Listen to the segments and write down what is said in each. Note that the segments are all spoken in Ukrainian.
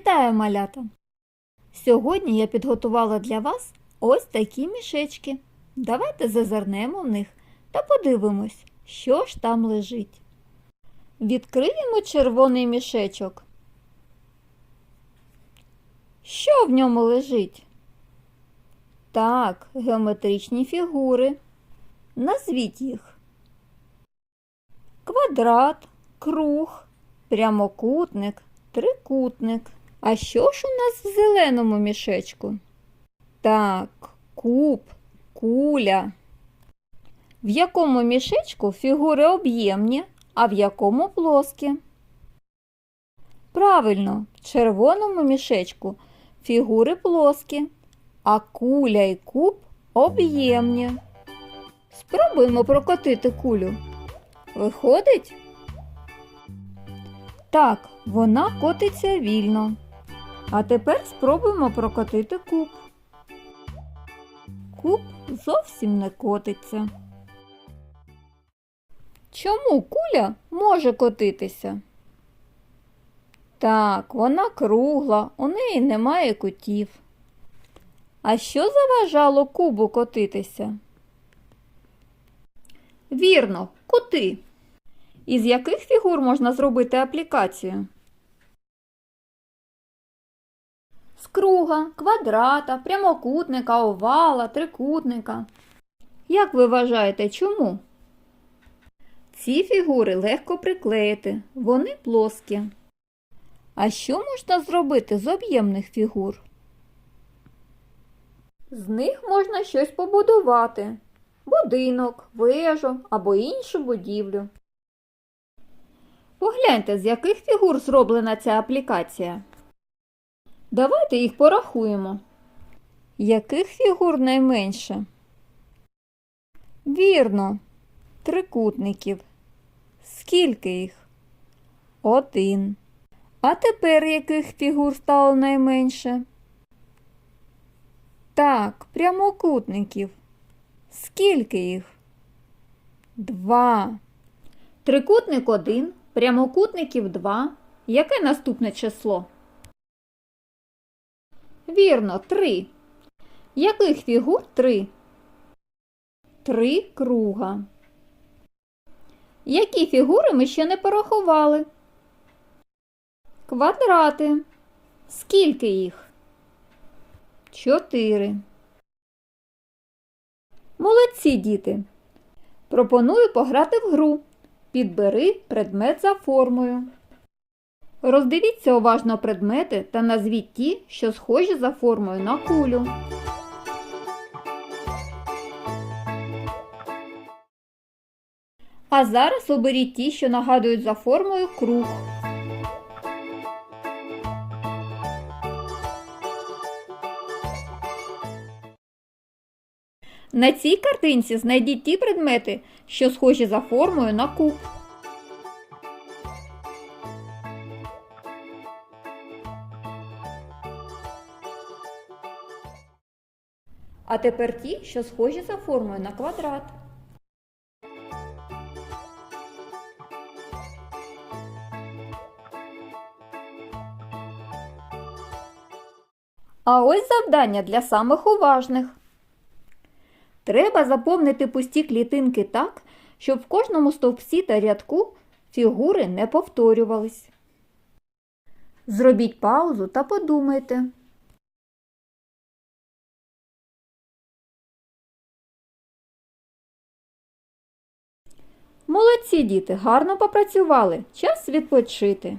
Вітаю, малята! Сьогодні я підготувала для вас ось такі мішечки. Давайте зазирнемо в них та подивимось, що ж там лежить. Відкриємо червоний мішечок. Що в ньому лежить? Так, геометричні фігури. Назвіть їх. Квадрат, круг, прямокутник, трикутник. А що ж у нас в зеленому мішечку? Так, куб, куля. В якому мішечку фігури об'ємні, а в якому плоскі? Правильно, в червоному мішечку фігури плоскі, а куля і куб об'ємні. Спробуємо прокотити кулю. Виходить? Так, вона котиться вільно. А тепер спробуємо прокотити куб. Куб зовсім не котиться. Чому куля може котитися? Так, вона кругла, у неї немає кутів. А що заважало кубу котитися? Вірно, кути. Із яких фігур можна зробити аплікацію? З круга, квадрата, прямокутника, овала, трикутника. Як ви вважаєте, чому? Ці фігури легко приклеїти, вони плоскі. А що можна зробити з об'ємних фігур? З них можна щось побудувати будинок, вежу або іншу будівлю. Погляньте, з яких фігур зроблена ця аплікація. Давайте їх порахуємо. Яких фігур найменше? Вірно, трикутників. Скільки їх? Один. А тепер яких фігур стало найменше? Так, прямокутників. Скільки їх? Два. Трикутник один, прямокутників два. Яке наступне число? Вірно, три. Яких фігур три? Три круга. Які фігури ми ще не порахували? Квадрати. Скільки їх? Чотири. Молодці діти. Пропоную пограти в гру. Підбери предмет за формою. Роздивіться уважно предмети та назвіть ті, що схожі за формою на кулю. А зараз оберіть ті, що нагадують за формою круг. На цій картинці знайдіть ті предмети, що схожі за формою на куб. А тепер ті, що схожі за формою на квадрат. А ось завдання для самих уважних. Треба заповнити пусті клітинки так, щоб в кожному стовпці та рядку фігури не повторювались. Зробіть паузу та подумайте. Молодці діти, гарно попрацювали. Час відпочити.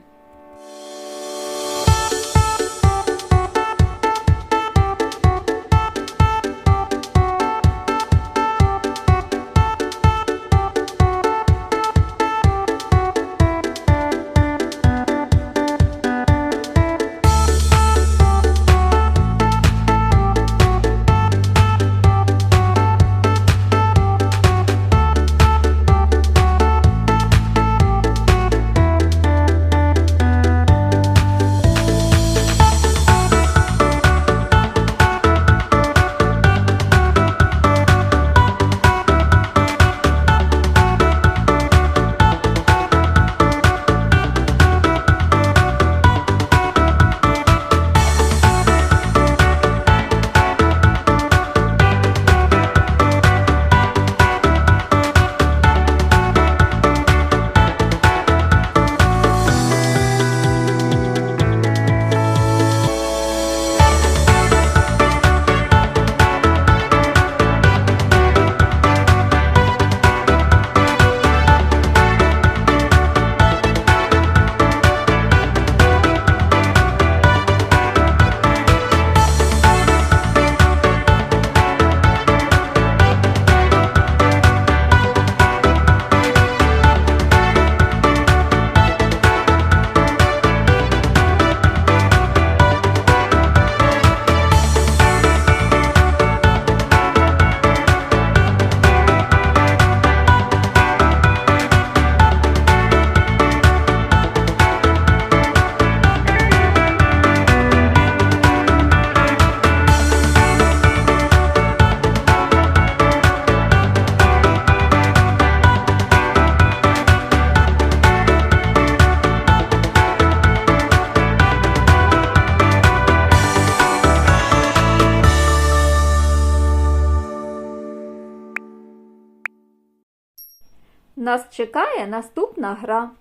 Нас чекає наступна гра.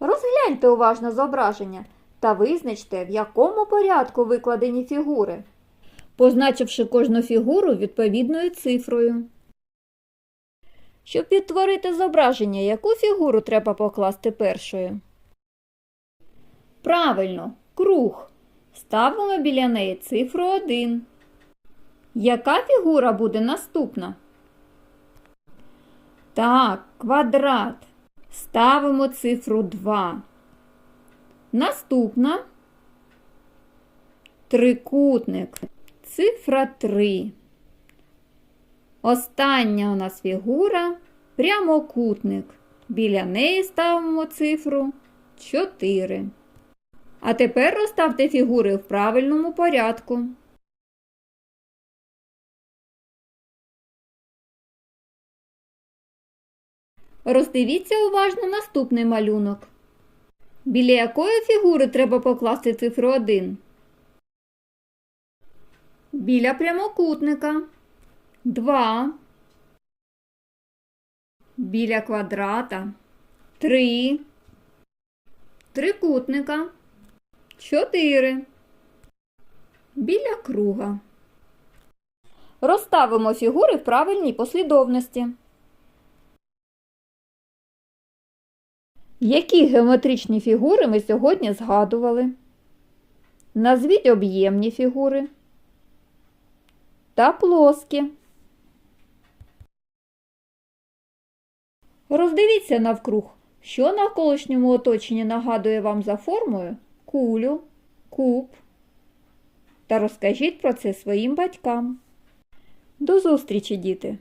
Розгляньте уважно зображення та визначте, в якому порядку викладені фігури, позначивши кожну фігуру відповідною цифрою. Щоб відтворити зображення, яку фігуру треба покласти першою? Правильно, круг. Ставимо біля неї цифру 1. Яка фігура буде наступна? Так, квадрат. Ставимо цифру 2. Наступна трикутник. Цифра 3. Остання у нас фігура прямокутник. Біля неї ставимо цифру 4. А тепер розставте фігури в правильному порядку. Роздивіться уважно наступний малюнок. Біля якої фігури треба покласти цифру 1? Біля прямокутника. 2. Біля квадрата. 3. Трикутника. 4. Біля круга. Розставимо фігури в правильній послідовності. Які геометричні фігури ми сьогодні згадували? Назвіть об'ємні фігури та плоскі. Роздивіться навкруг, що на колишньому оточенні нагадує вам за формою кулю, куб. Та розкажіть про це своїм батькам. До зустрічі, діти!